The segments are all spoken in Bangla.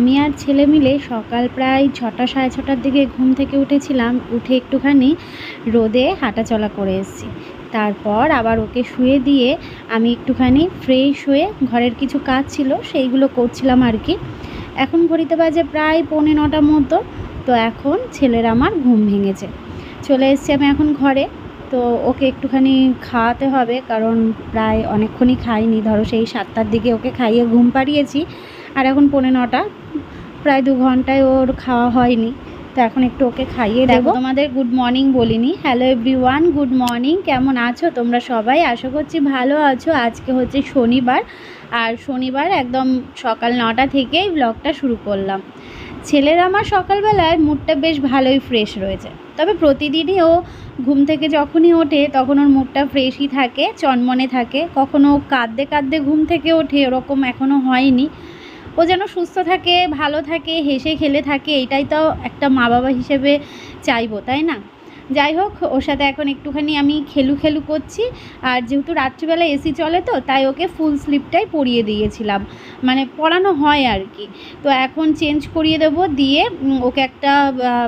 আমি আর ছেলে মিলে সকাল প্রায় ছটা, সাড়ে ছটার দিকে ঘুম থেকে উঠেছিলাম। উঠে একটুখানি রোদে হাঁটাচলা করে এসেছি। তারপর আবার ওকে শুয়ে দিয়ে আমি একটুখানি ফ্রেশ হয়ে ঘরের কিছু কাজ ছিল সেইগুলো করছিলাম আর কি। এখন ঘড়িতে বাজে প্রায় পৌনে নটার মতো, তো এখন ছেলের আমার ঘুম ভেঙেছে। চলে এসেছি আমি এখন ঘরে, তো ওকে একটুখানি খাওয়াতে হবে কারণ প্রায় অনেকক্ষণই খাইনি। ধরো সেই সাতটার দিকে ওকে খাইয়ে ঘুম পাড়িয়েছি। আর এখন পৌনে নটা প্রায় দু ঘন্টায় ওর খাওয়া হয়নি। তো এখন একটু ওকে খাইয়ে দেবো। তোমাদের গুড মর্নিং বলিনি। হ্যালো এভরিওয়ান গুড মর্নিং কেমন আছো? তোমরা সবাই? আশা করছি ভালো আছো। আজকে হচ্ছে শনিবার আর শনিবার একদম সকাল নটা থেকেই ব্লগটা শুরু করলাম। ছেলের আমার সকালবেলায় মুডটা বেশ ভালোই ফ্রেশ রয়েছে। তবে প্রতিদিনই ও ঘুম থেকে যখনই ওঠে তখন ওর মুডটা ফ্রেশই থাকে চনমনে থাকে। কখনও কাঁদতে কাঁদতে ঘুম থেকে ওঠে ওরকম এখনও হয়নি। ও যেন সুস্থ থাকে, ভালো থাকে, হেসে খেলে থাকে, এটাই তো একটা মা বাবা হিসেবে চাইব, তাই না? যাই হোক, ওর সাথে এখন একটুখানি আমি খেলু খেলু করছি। আর যেহেতু রাত্রিবেলা এসি চলে তো, তাই ওকে ফুল স্লিপটাই পরিয়ে দিয়েছিলাম। মানে পরানো হয় আর কি। তো এখন চেঞ্জ করিয়ে দেব, দিয়ে ওকে একটা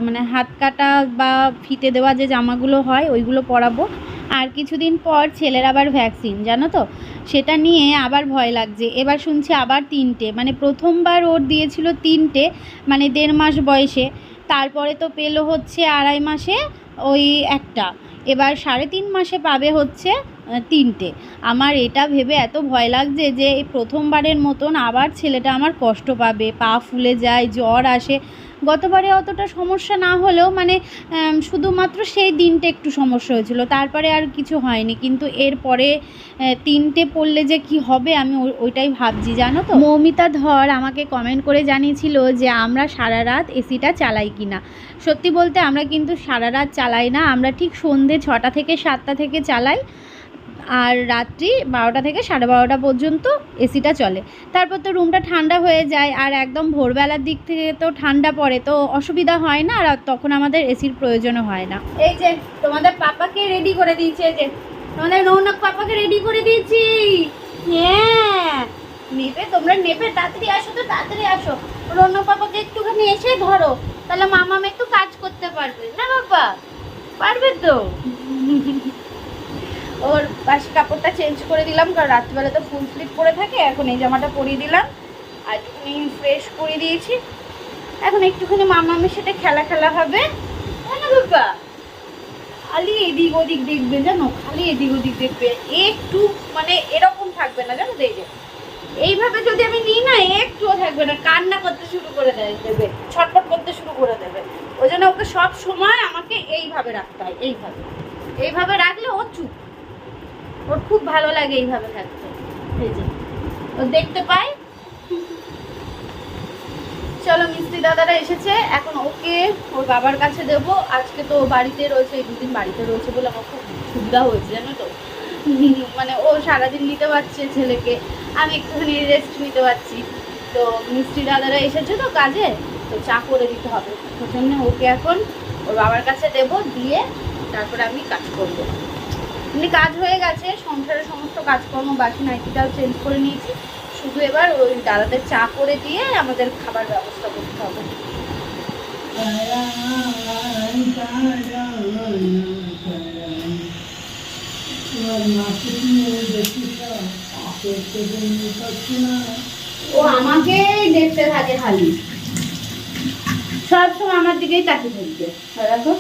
মানে হাত কাটা বা ফিতে দেওয়া যে জামাগুলো হয়, ওইগুলো পরাবো। আর কিছুদিন পর ছেলের আবার ভ্যাকসিন জানো তো? সেটা নিয়ে আবার ভয় লাগছে। এবার শুনছি আবার তিনটে মানে প্রথমবার ওর দিয়েছিল তিনটে মানে দেড় মাস বয়সে। তারপরে তো পেল হচ্ছে আড়াই মাসে ওই একটা। এবার সাড়ে তিন মাসে পাবে হচ্ছে তিনটে। আমার এটা ভেবে এত ভয় লাগছে যে এই প্রথমবারের মতন আবার ছেলেটা আমার কষ্ট পাবে। পা ফুলে যায়, জ্বর আসে। গতবারে অতটা সমস্যা না হলেও মানে শুধুমাত্র সেই দিনটা একটু সমস্যা হয়েছিল। তারপরে আর কিছু হয়নি। কিন্তু এরপরে তিনটে পড়লে যে কি হবে আমি ওইটাই ভাবছি, জানো তো? মৌমিতা ধর আমাকে কমেন্ট করে জানিয়েছিল যে আমরা সারা রাত এসিটা চালাই কি না সত্যি বলতে আমরা কিন্তু সারা রাত চালাই না, আমরা ঠিক সন্ধে ছটা থেকে সাতটা থেকে চালাই। আর রাত্রি বারোটা থেকে সাড়ে বারোটা পর্যন্ত এসিটা চলে। তারপর তো রুমটা ঠান্ডা হয়ে যায় আর একদম ভোরবেলার দিক থেকে তো ঠান্ডা পড়ে, তো অসুবিধা হয় না আর তখন আমাদের এসির প্রয়োজনও হয় না। এই যে তোমাদের পাপাকে রেডি করে দিয়েছে যে তোমাদের রৌনক পাপাকে রেডি করে দিয়েছি। হ্যাঁ তোমরা নেবে, তাড়াতাড়ি আসো তো, তাড়াতাড়ি আসো। রৌনক পাপাকে একটুখানি এসে ধরো, তাহলে মামাম একটু কাজ করতে পারবে। না বাবা, পারবে তো? ওর পাশে কাপড়টা চেঞ্জ করে দিলাম, কারণ রাত্রিবেলা তো ফুল স্লিপ পরে থাকে, এখন এই জামাটা পরিয়ে দিলাম। আর একটুখানি ফ্রেশ করে দিয়েছি। এখন একটুখানি মামামের সাথে খেলা খেলা হবে। না বাবা খালি এদিক ওদিক দেখবে, জানো? খালি এদিক ওদিক দেখবে। একটু মানে এরকম থাকবে না, জানো যে? এইভাবে যদি আমি নিই না, একটুও থাকবে না। কান্না করতে শুরু করে দেবে। ছটফট করতে শুরু করে দেবে। ওই জন্য ওকে সব সময় আমাকে এইভাবে রাখতে হয়, এইভাবে। এইভাবে রাখলে ও চুপ। ওর খুব ভালো লাগে এইভাবে থাকতে। ও দেখতে পাই চলো মিস্ত্রি দাদারা এসেছে। এখন ওকে ওর বাবার কাছে দেব। আজকে তো বাড়িতে রয়েছে, এই দুদিন বাড়িতে রয়েছে বলে আমার খুব সুবিধা হয়েছে, জানো তো। মানে ও সারাদিন নিতে পারছে ছেলেকে। আমি একটুখানি রেস্ট নিতে পারছি। তো মিস্ত্রি দাদারা এসেছে তো কাজে, তো চা করে দিতে হবে। ওই জন্য ওকে এখন ওর বাবার কাছে দেব, দিয়ে তারপরে আমি কাজ করব। এমনি কাজ হয়ে গেছে সংসারের সমস্ত কাজকর্ম বাসি নাইটিটাও চেঞ্জ করে নিয়েছি। শুধু এবার ওই দাদাদের চা করে দিয়ে আমাদের খাবার ব্যবস্থা করতে হবে। ও আমাকেই দেখতে থাকে খালি। সব সময় আমার দিকেই তাকিয়ে থাকবে। দেখো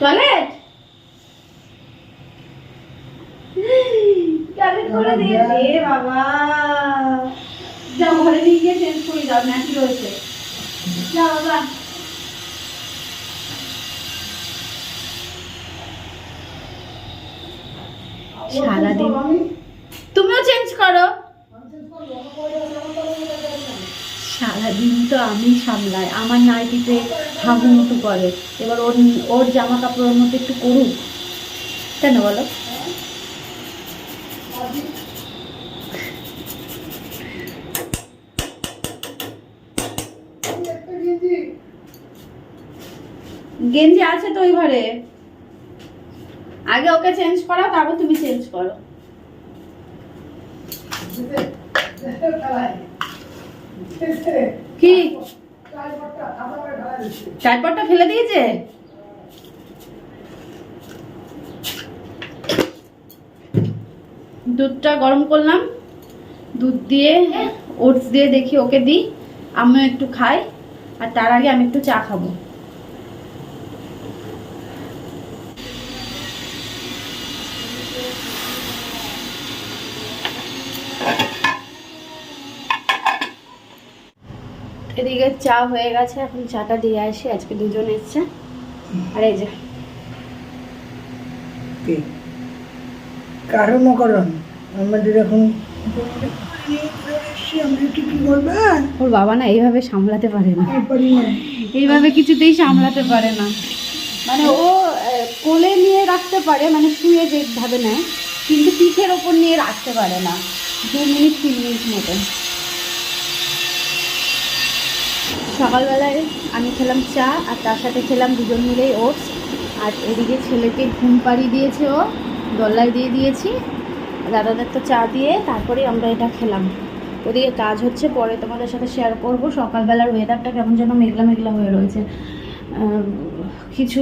টয়লেট? টয়লেট করে দিয়েছে বাবা। যাও ঘরে নিয়ে গিয়ে চেঞ্জ করে দাও নাকি রয়েছে যাও বাবা। সারাদিন তুমিও চেঞ্জ করো। সারাদিন তো আমি সামলাই আমার নাইটিতে হাগু মতো করে। এবার ওর ওর জামা কাপড়ের মধ্যে একটু করুক। কেন বলো? গেঞ্জি আছে তো ওই ঘরে? আগে ওকে চেঞ্জ করো তারপর তুমি চেঞ্জ করো। কি? চারপটটা ফেলে দিয়েছে? দুধটা গরম করলাম। দুধ দিয়ে, ওটস দিয়ে দেখি ওকে দিই। আমিও একটু খাই, আর তার আগে আমি একটু চা খাব। এদিকে চা হয়ে গেছে, এখন চাটা দিয়ে আসি, আজকে দুজন এসছে। আর এই যে। কারণ অকারণ ওর বাবা না এইভাবে সামলাতে পারে না। এইভাবে কিছুতেই সামলাতে পারে না। মানে ও কোলে নিয়ে রাখতে পারে মানে শুয়ে যেভাবে নেয়, কিন্তু পিঠের ওপর নিয়ে রাখতে পারে না। দু মিনিট, তিন মিনিট মতন সকালবেলায় আমি খেলাম চা, আর তার সাথে খেলাম দুজন মিলেই ওটস। আর এদিকে ছেলেকে ঘুম পাড়িয়ে দিয়েছে ও দোল্লায় দিয়ে দিয়েছি। দাদাদের তো চা দিয়ে তারপরে আমরা এটা খেলাম। ওদিকে কাজ হচ্ছে, পরে তোমাদের সাথে শেয়ার করব। সকালবেলার ওয়েদারটা কেমন যেন মেঘলা মেঘলা হয়ে রয়েছে। কিছু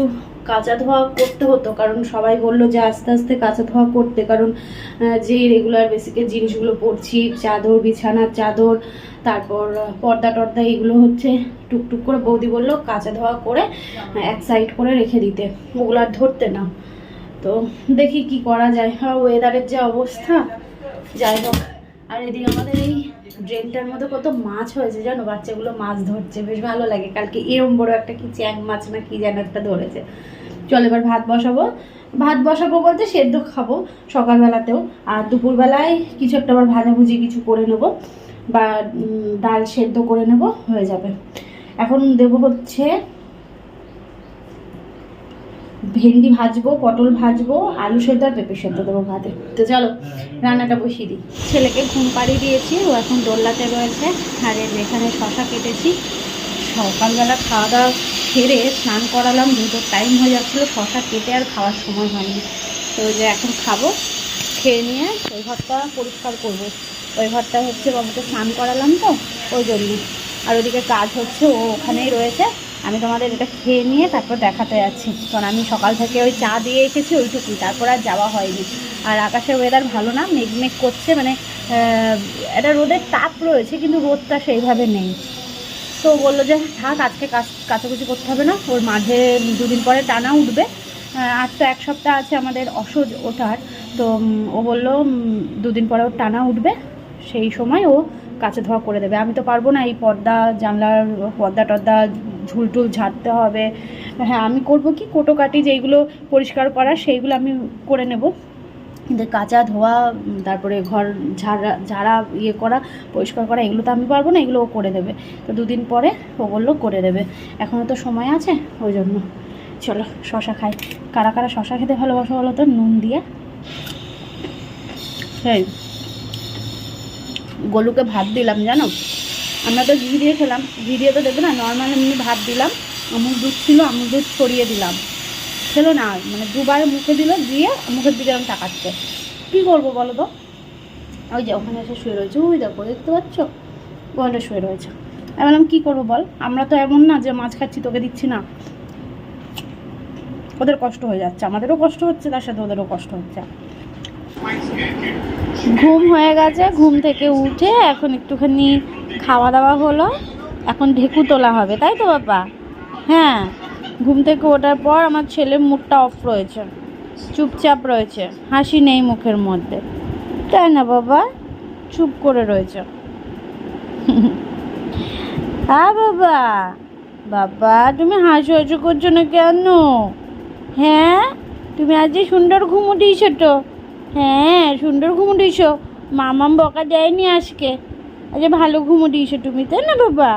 কাঁচা ধোয়া করতে হতো, কারণ সবাই বলল যে আস্তে আস্তে কাঁচা ধোয়া করতে। কারণ যে রেগুলার বেসিকের জিনিসগুলো পরছি, চাদর বিছানার চাদর, তারপর পর্দা টর্দা, এগুলো হচ্ছে টুকটুক করে বৌদি বলল কাঁচা ধোয়া করে এক সাইড করে রেখে দিতে। ওগুলো আর ধরতে না। তো দেখি কি করা যায়। হ্যাঁ ওয়েদারের যে অবস্থা, যাই হোক। আর এদিকে আমাদের এই ড্রেনটার মধ্যে কত মাছ হয়েছে, জানো? বাচ্চাগুলো মাছ ধরছে, বেশ ভালো লাগে। কালকে এরম বড় একটা কি চ্যাং মাছ না কি যেন একটা ধরেছে। চল, এবার ভাত বসাবো। ভাত বসাবো বলতে সেদ্ধ খাব সকালবেলাতেও। আর দুপুরবেলায় কিছু একটা আবার ভাজাভুজি কিছু করে নেব বা ডাল সেদ্ধ করে নেব, হয়ে যাবে। এখন দেবো হচ্ছে ভেন্ডি ভাজবো, পটল ভাজবো, আলু সেদ্ধ আর পেঁপে সেদ্ধ দেবো ভাতে। তো চলো, রান্নাটা বসিয়ে দিই। ছেলেকে ঘুম পাড়িয়ে দিয়েছি, ও এখন দোল্লাতে রয়েছে। আর যেখানে শশা কেটেছি। সকালবেলা খাওয়া দাওয়া সেরে স্নান করালাম দুটোর টাইম হয়ে যাচ্ছিল, শশা কেটে আর খাওয়ার সময় হয়নি। তো যে এখন খাব, খেয়ে নিয়ে ওই ঘরটা পরিষ্কার করব। ওই ঘরটা হচ্ছে বাবুকে স্নান করালাম তো, ওই জন্য। আর ওদিকে কাজ হচ্ছে, ও ওখানেই রয়েছে। আমি তোমাদের এটা খেয়ে নিয়ে তারপর দেখাতে যাচ্ছি। কারণ আমি সকাল থেকে ওই চা দিয়ে এসেছি ওইটুকুই, তারপর আর যাওয়া হয়নি। আর আকাশের ওয়েদার ভালো না মেঘ মেঘ করছে মানে একটা রোদের তাপ রয়েছে, কিন্তু রোদটা সেইভাবে নেই। তো বলল যে, থাক, আজকে কাজ, কাচাকুচি করতে হবে না, ওর মাঝে দুদিন পরে টানা উঠবে। আর তো এক সপ্তাহ আছে আমাদের অসহ্য ওঠার, তো ও বলল দুদিন পরে ওর টানা উঠবে, সেই সময় ও কাছে ধোয়া করে দেবে। আমি তো পারব না এই পর্দা, জানলার পর্দা টর্দা ঝুলটুল ঝাড়তে হবে। হ্যাঁ আমি করব কি? কোটোকাটি যেইগুলো পরিষ্কার করা, সেইগুলো আমি করে নেব। কিন্তু কাঁচা ধোয়া, তারপরে ঘর ঝাড়া ঝাড়া ইয়ে করা, পরিষ্কার করা, এগুলো তো আমি পারব না এগুলো ও করে দেবে। তো দুদিন পরে ও বলল করে দেবে। এখনও তো সময় আছে, ওই জন্য। চলো, শশা খাই। কারা কারা শশা খেতে ভালোবাসো বলো তো? নুন দিয়ে। সেই গলুকে ভাত দিলাম, জানো? আমরা তো ঘি দিয়ে খেলাম। ঘি দিয়ে তো দেখবে না নর্মাল এমনি ভাত দিলাম আমুল দুধ ছিল আমুল দুধ ছড়িয়ে দিলাম। খেলো না মানে দুবার মুখে দিল, দিয়ে মুখের দিকে আমি তাকাচ্ছে। কী করব বলো তো? ওই যে ওখানে এসে শুয়ে রয়েছে। ওই দেখো, দেখতে পাচ্ছ? ওখানে শুয়ে রয়েছে। আমি বললাম, কী করব বল? আমরা তো এমন না যে মাছ খাচ্ছি, তোকে দিচ্ছি না। ওদের কষ্ট হয়ে যাচ্ছে। আমাদেরও কষ্ট হচ্ছে, তার সাথে ওদেরও কষ্ট হচ্ছে। ঘুম হয়ে গেছে, ঘুম থেকে উঠে এখন একটুখানি খাওয়া দাওয়া হলো। এখন ঢেকু তোলা হবে, তাই তো বাবা? হ্যাঁ ঘুম থেকে ওঠার পর আমার ছেলের মুখটা অফ রয়েছে, চুপচাপ রয়েছে, হাসি নেই মুখের মধ্যে। তাই না বাবা? চুপ করে রয়েছে। হ্যাঁ বাবা বাবা, তুমি হাসি হাসি করছ না কেন? হ্যাঁ তুমি আজ সুন্দর ঘুম উঠিয়েছ তো? হ্যাঁ সুন্দর ঘুম উঠিয়েছ। মামাম বকা দেয়নি আজকে। আজ ভালো ঘুম উঠিয়েছ তুমি তাই না বাবা?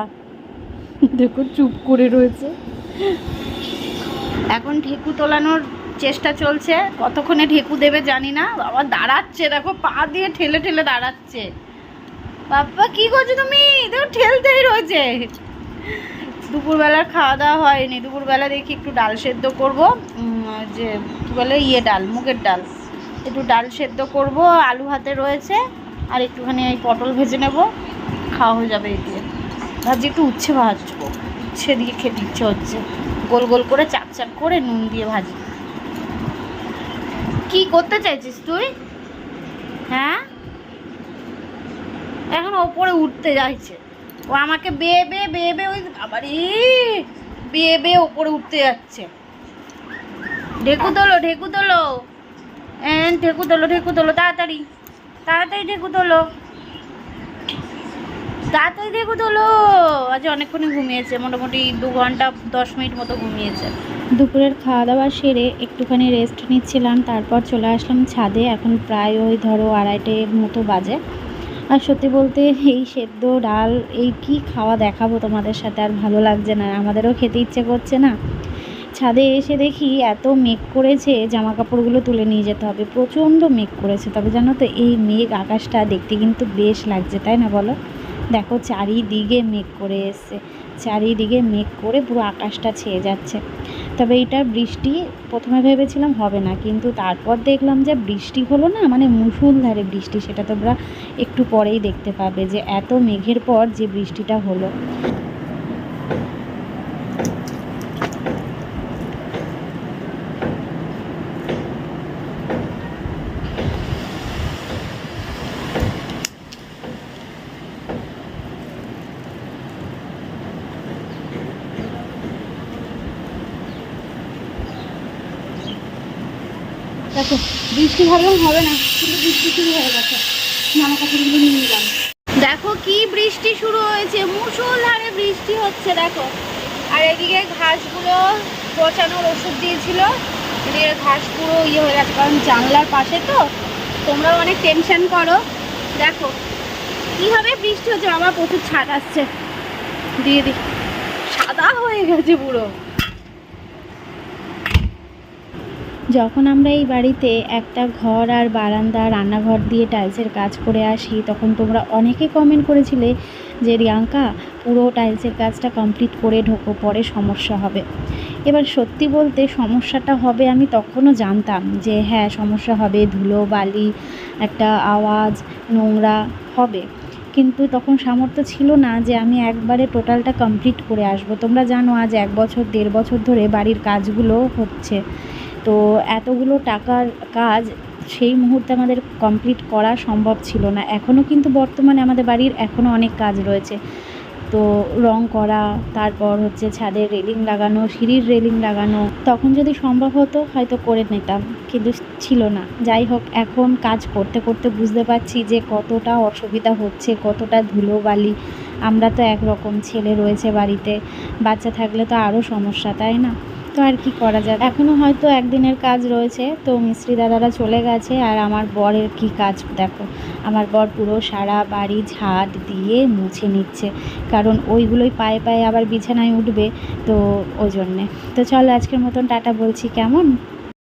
দেখো চুপ করে রয়েছে। এখন ঢেকু তোলানোর চেষ্টা চলছে। কতক্ষণে ঢেকু দেবে জানি না। বাবা দাঁড়াচ্ছে দেখো পা দিয়ে ঠেলে ঠেলে দাঁড়াচ্ছে। বাবা কি করছ তুমি? দেখো ঠেলতেই রয়েছে। দুপুরবেলার খাওয়া দাওয়া হয়নি। দুপুরবেলা দেখি একটু ডাল সেদ্ধ করব। যে কী বলে ইয়ে ডাল মুগের ডাল। একটু ডাল সেদ্ধ করব। আলু হাতে রয়েছে। আর একটুখানি এই পটল ভেজে নেব, খাওয়া হয়ে যাবে এই দিয়ে ভাবছি একটু উচ্ছে ভাজবো, উচ্ছে দিয়ে খেতে ইচ্ছে হচ্ছে। গোল গোল করে চাপ চাপ করে নুন দিয়ে ভাজি। কি করতে চাইছিস তুই? হ্যাঁ? এখন ওপরে উঠতে যাচ্ছে। ও আমাকে বেয়ে বেয়ে বেয়ে বেয়ে ওই আবার বেয়ে বেয়ে ওপরে উঠতে যাচ্ছে। ঢেকু তোলো ঢেকু তোলো। ঢেকু তোলো ঢেকু তোলো, তাড়াতাড়ি। তাড়াতাড়ি তোলো তাড়াতাড়ি তোলো আজ অনেকক্ষণই ঘুমিয়েছে, মোটামুটি দু ঘণ্টা দশ মিনিট মতো ঘুমিয়েছে। দুপুরের খাওয়া দাওয়া সেরে একটুখানি রেস্ট নিচ্ছিলাম, তারপর চলে আসলাম ছাদে। এখন প্রায় ওই ধরো আড়াইটে মতো বাজে। আর সত্যি বলতে এই সেদ্ধ ডাল, এই কি খাওয়া দেখাবো তোমাদের সাথে? আর ভালো লাগছে না। আমাদেরও খেতে ইচ্ছে করছে না। ছাদে এসে দেখি এত মেঘ করেছে জামা কাপড়গুলো তুলে নিয়ে যেতে হবে। প্রচণ্ড মেঘ করেছে, তবে জানো তো এই মেঘ আকাশটা দেখতে কিন্তু বেশ লাগছে, তাই না বলো? দেখো চারিদিকে মেঘ করে এসছে, চারিদিকে মেঘ করে পুরো আকাশটা ছেয়ে যাচ্ছে। তবে এটা বৃষ্টি, প্রথমে ভেবেছিলাম হবে না, কিন্তু তারপর দেখলাম যে বৃষ্টি হলো না মানে মুসুলধারে বৃষ্টি, সেটা তোমরা একটু পরেই দেখতে পাবে যে এত মেঘের পর যে বৃষ্টিটা হলো। বৃষ্টি ভাবলাম হবে না, কিন্তু বৃষ্টি শুরু হয়ে গেছে। জামা কাপড়গুলো নিয়ে নিলাম। দেখো কি বৃষ্টি শুরু হয়েছে, মুষলধারে বৃষ্টি হচ্ছে, দেখো। আর এদিকে ঘাসগুলো পচানোর ওষুধ দিয়েছিল, এদিকে ঘাস পুরো ইয়ে হয়ে গেছে, কারণ জানলার পাশে তো। তোমরাও অনেক টেনশন করো। দেখো, কীভাবে বৃষ্টি হচ্ছে আমার প্রচুর ছাদ আসছে। দিয়ে দি, সাদা হয়ে গেছে পুরো। যখন আমরা এই বাড়িতে একটা ঘর আর বারান্দা, রান্নাঘর দিয়ে টাইলসের কাজ করে আসি, তখন তোমরা অনেকে কমেন্ট করেছিলে যে, রিয়াঙ্কা, পুরো টাইলসের কাজটা কমপ্লিট করে ঢোকো, পরে সমস্যা হবে। এবার সত্যি বলতে সমস্যাটা হবে আমি তখনও জানতাম যে হ্যাঁ সমস্যা হবে, ধুলো, বালি, একটা আওয়াজ, নোংরা হবে। কিন্তু তখন সামর্থ্য ছিল না যে, আমি একবারে টোটালটা কমপ্লিট করে আসব। তোমরা জানো, আজ এক বছর, দেড় বছর ধরে বাড়ির কাজগুলো হচ্ছে। তো এতগুলো টাকার কাজ সেই মুহূর্তে আমাদের কমপ্লিট করা সম্ভব ছিল না। এখনও কিন্তু বর্তমানে আমাদের বাড়ির এখনও অনেক কাজ রয়েছে। তো রং করা, তারপর হচ্ছে ছাদের রেলিং লাগানো, সিঁড়ির রেলিং লাগানো, তখন যদি সম্ভব হতো হয়তো করে নিতাম, কিন্তু ছিল না। যাই হোক, এখন কাজ করতে করতে বুঝতে পারছি যে কতটা অসুবিধা হচ্ছে, কতটা ধুলো বালি আমরা তো একরকম ছেলে রয়েছে বাড়িতে, বাচ্চা থাকলে তো আরও সমস্যা, তাই না? তো আর কি করা যাবে? এখনও হয়তো একদিনের কাজ রয়েছে, তো মিস্ত্রি দাদারা চলে গেছে আর আমার বরের কি কাজ দেখো। আমার বর পুরো সারা বাড়ি ঝাঁট দিয়ে মুছে নিচ্ছে, কারণ ওইগুলোই পায়ে পায়ে আবার বিছানায় উঠবে তো ওই জন্যে। তো চলো আজকের মতন টাটা বলছি, কেমন?